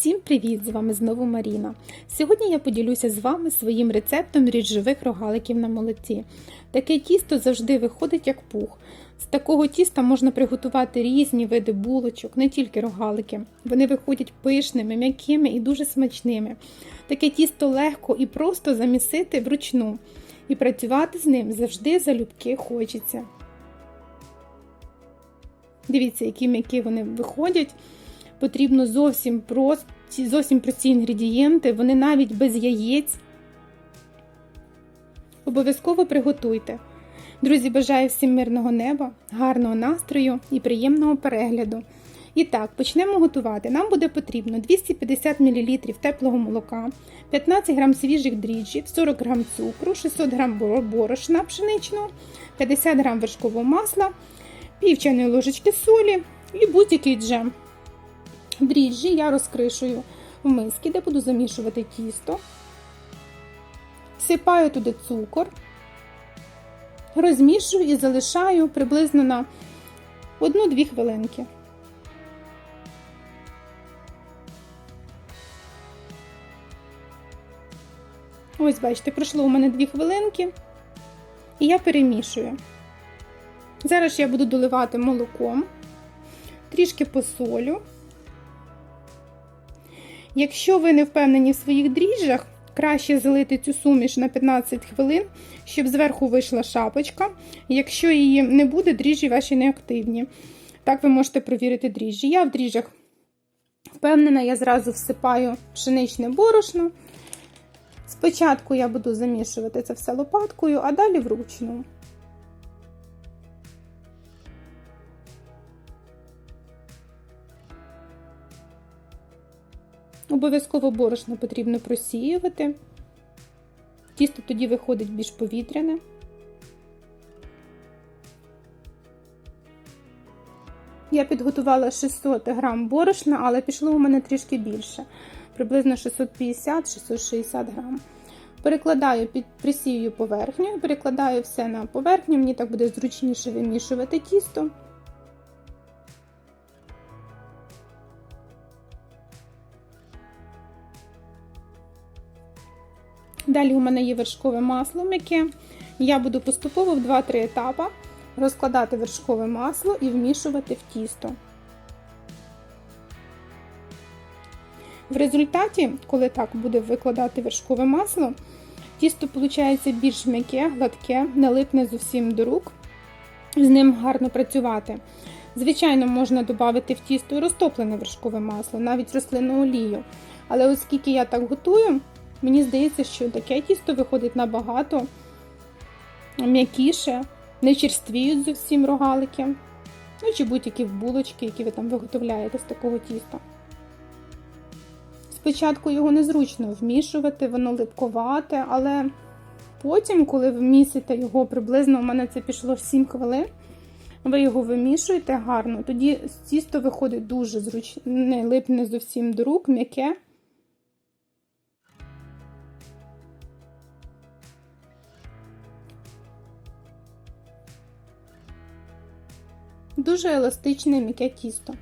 Всім привіт! З вами знову Маріна. Сьогодні я поділюся з вами своїм рецептом дріжджових рогаликів на молоці. Таке тісто завжди виходить як пух. З такого тіста можна приготувати різні види булочок, не тільки рогалики. Вони виходять пишними, м'якими і дуже смачними. Таке тісто легко і просто замісити вручну. І працювати з ним завжди залюбки хочеться. Дивіться, які м'які вони виходять потрібно зовсім прості, зовсім прості інгредієнти, вони навіть без яєць. Обов'язково приготуйте. Друзі, бажаю всім мирного неба, гарного настрою і приємного перегляду. І так, почнемо готувати. Нам буде потрібно 250 мл теплого молока, 15 г свіжих дріжджів, 40 г цукру, 600 г борошна пшеничного, 50 г вершкового масла, пів чайної ложечки солі і будь-який джем. Дріжджі я розкришую в миски, де буду замішувати тісто, всипаю туди цукор, розмішую і залишаю приблизно на 1-2 хвилинки. Ось, бачите, пройшло у мене 2 хвилинки, і я перемішую. Зараз я буду доливати молоком, трішки посолю. Якщо ви не впевнені в своїх дріжджах, краще залити цю суміш на 15 хвилин, щоб зверху вийшла шапочка. Якщо її не буде, дріжджі ваші неактивні. Так ви можете провірити дріжджі. Я в дріжджах впевнена, я зразу всипаю пшеничне борошно. Спочатку я буду замішувати це все лопаткою, а далі вручну. Обов'язково борошно потрібно просіювати. Тісто тоді виходить більш повітряне. Я підготувала 600 грам борошна, але пішло у мене трішки більше, приблизно 650-660 грам. Перекладаю під присію поверхню, перекладаю все на поверхню, мені так буде зручніше вимішувати тісто. Далі у мене є вершкове масло м'яке. Я буду поступово в 2-3 етапи розкладати вершкове масло і вмішувати в тісто. В результаті, коли так буде викладати вершкове масло, тісто виходить більш м'яке, гладке, не липне зовсім до рук, з ним гарно працювати. Звичайно, можна додати в тісто розтоплене вершкове масло, навіть рослинну олію. Але оскільки я так готую, Мені здається, що таке тісто виходить набагато м'якіше, не черствіють зовсім рогалики. Ну, чи будь-які булочки, які ви там виготовляєте з такого тіста. Спочатку його незручно вмішувати, воно липковате, але потім, коли ви його, приблизно у мене це пішло 7 хвилин, ви його вимішуєте гарно, тоді тісто виходить дуже зручне, не липне зовсім до рук, м'яке. Дуже еластичне м'яке тісто.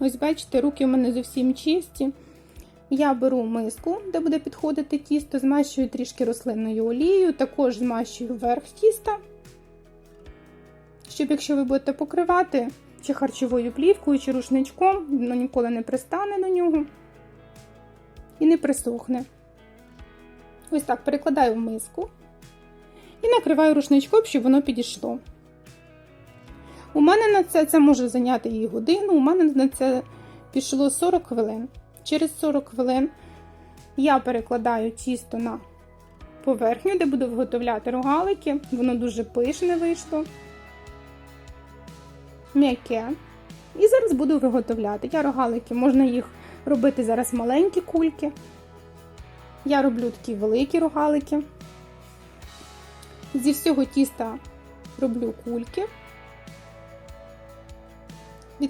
Ось, бачите, руки у мене зовсім чисті. Я беру миску, де буде підходити тісто, змащую трішки рослинною олією, також змащую верх тіста, щоб, якщо ви будете покривати чи харчовою плівкою, чи рушничком, воно ніколи не пристане до нього і не присохне. Ось так перекладаю в миску і накриваю рушничком, щоб воно підійшло. У мене на це це може зайняти і годину, у мене на це пішло 40 хвилин. Через 40 хвилин я перекладаю тісто на поверхню, де буду виготовляти рогалики. Воно дуже пишне вийшло, м'яке. І зараз буду виготовляти. Я рогалики, можна їх робити зараз маленькі кульки. Я роблю такі великі рогалики. Зі всього тіста роблю кульки.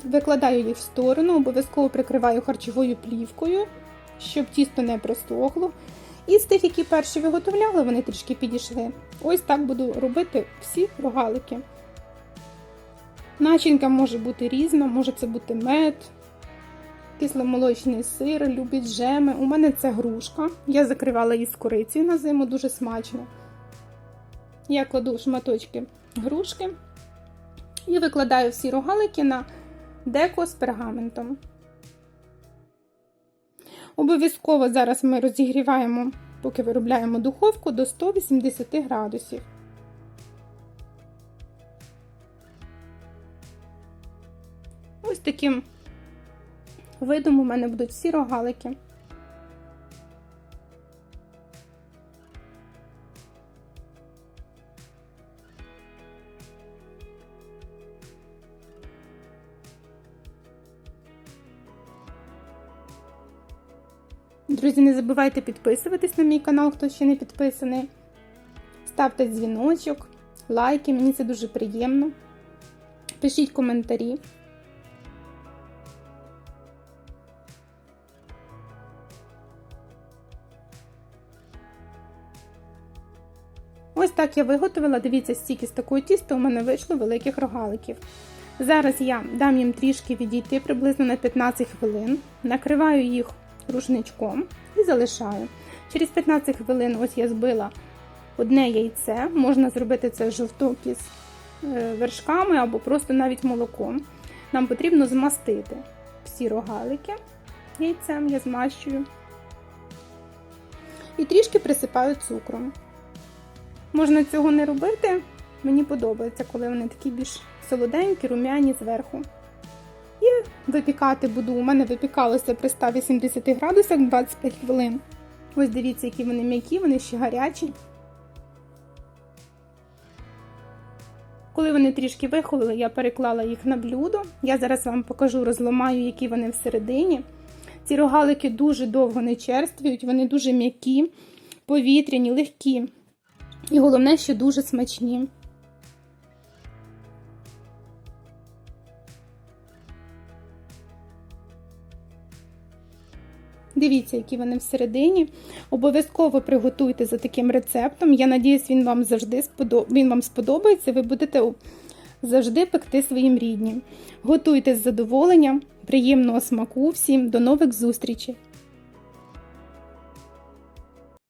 Викладаю їх в сторону, обов'язково прикриваю харчовою плівкою, щоб тісто не просохло. І з тих, які перші виготовляли, вони трішки підійшли. Ось так буду робити всі рогалики. Начинка може бути різна, може це бути мед, кисломолочний сир, любить джеми. У мене це грушка. Я закривала її з корицею на зиму, дуже смачно. Я кладу шматочки грушки і викладаю всі рогалики на деко з пергаментом. Обов'язково зараз ми розігріваємо, поки виробляємо духовку до 180 градусів. Ось таким видом у мене будуть всі рогалики. Друзі, не забувайте підписуватись на мій канал, хто ще не підписаний. Ставте дзвіночок, лайки, мені це дуже приємно. Пишіть коментарі. Ось так я виготовила. Дивіться, стільки з такого тіста у мене вийшло великих рогаликів. Зараз я дам їм трішки відійти приблизно на 15 хвилин, накриваю їх рушничком і залишаю. Через 15 хвилин ось я збила одне яйце, можна зробити це жовток із е, вершками або просто навіть молоком. Нам потрібно змастити всі рогалики яйцем, я змащую. І трішки присипаю цукром. Можна цього не робити, мені подобається, коли вони такі більш солоденькі, рум'яні зверху. І випікати буду. У мене випікалося при 180 градусах 25 хвилин. Ось дивіться, які вони м'які, вони ще гарячі. Коли вони трішки вихололи, я переклала їх на блюдо. Я зараз вам покажу, розламаю, які вони всередині. Ці рогалики дуже довго не черствують, вони дуже м'які, повітряні, легкі. І головне, що дуже смачні. Дивіться, які вони всередині. Обов'язково приготуйте за таким рецептом. Я надіюсь, він вам завжди сподоб... він вам сподобається. Ви будете завжди пекти своїм ріднім. Готуйте з задоволенням, приємного смаку всім, до нових зустрічей!